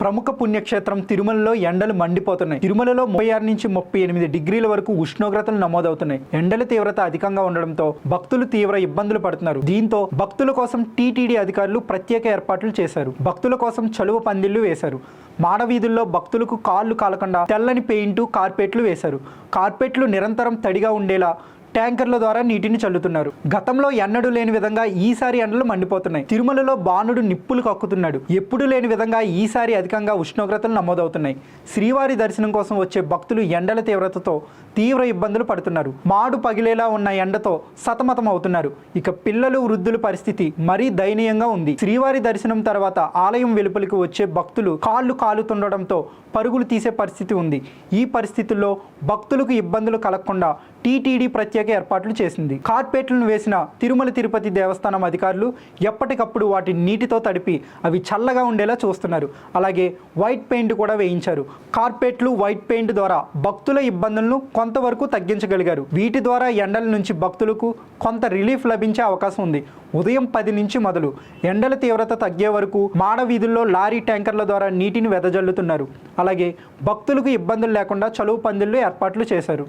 ప్రముఖ పుణ్యక్షేత్రం తిరుమలలో ఎండలు మండిపోతున్నాయి. తిరుమలలో ముప్పై ఆరు నుంచి ముప్పై ఎనిమిది డిగ్రీల వరకు ఉష్ణోగ్రతలు నమోదవుతున్నాయి. ఎండల తీవ్రత అధికంగా ఉండడంతో భక్తులు తీవ్ర ఇబ్బందులు పడుతున్నారు. దీంతో భక్తుల కోసం టీటీడీ అధికారులు ప్రత్యేక ఏర్పాట్లు చేశారు. భక్తుల కోసం చలువ పందిళ్ళు వేశారు. మాడవీధుల్లో భక్తులకు కాళ్ళు కాలకుండా తెల్లని పెయింటు కార్పెట్లు వేశారు. కార్పెట్లు నిరంతరం తడిగా ఉండేలా ట్యాంకర్ల ద్వారా నీటిని చల్లుతున్నారు. గతంలో ఎన్నడూ లేని విధంగా ఈసారి ఎండలు మండిపోతున్నాయి. తిరుమలలో బాణుడు నిప్పులు కక్కుతున్నాడు. ఎప్పుడు లేని విధంగా ఈసారి అధికంగా ఉష్ణోగ్రతలు నమోదవుతున్నాయి. శ్రీవారి దర్శనం కోసం వచ్చే భక్తులు ఎండల తీవ్రతతో తీవ్ర ఇబ్బందులు పడుతున్నారు. మాడు పగిలేలా ఉన్న ఎండతో సతమతం అవుతున్నారు ఇక పిల్లలు వృద్ధుల పరిస్థితి మరీ దయనీయంగా ఉంది. శ్రీవారి దర్శనం తర్వాత ఆలయం వెలుపలికి వచ్చే భక్తులు కాళ్ళు కాలుతుండడంతో పరుగులు తీసే పరిస్థితి ఉంది. ఈ పరిస్థితుల్లో భక్తులకు ఇబ్బందులు కలగకుండా టీటీడీ ప్రత్యేక ఏర్పాట్లు చేసింది. కార్పెట్లను వేసిన తిరుమల తిరుపతి దేవస్థానం అధికారులు ఎప్పటికప్పుడు వాటి నీటితో తడిపి అవి చల్లగా ఉండేలా చూస్తున్నారు. అలాగే వైట్ పెయింట్ కూడా వేయించారు. కార్పెట్లు వైట్ పెయింట్ ద్వారా భక్తుల ఇబ్బందులను కొంతవరకు తగ్గించగలిగారు. వీటి ద్వారా ఎండల నుంచి భక్తులకు కొంత రిలీఫ్ లభించే అవకాశం ఉంది. ఉదయం పది నుంచి మొదలు. ఎండల తీవ్రత తగ్గే వరకు మాడ వీధుల్లో లారీ ట్యాంకర్ల ద్వారా నీటిని వెదజల్లుతున్నారు. అలాగే భక్తులకు ఇబ్బందులు లేకుండా చలువు పందిళ్ళు ఏర్పాట్లు చేశారు.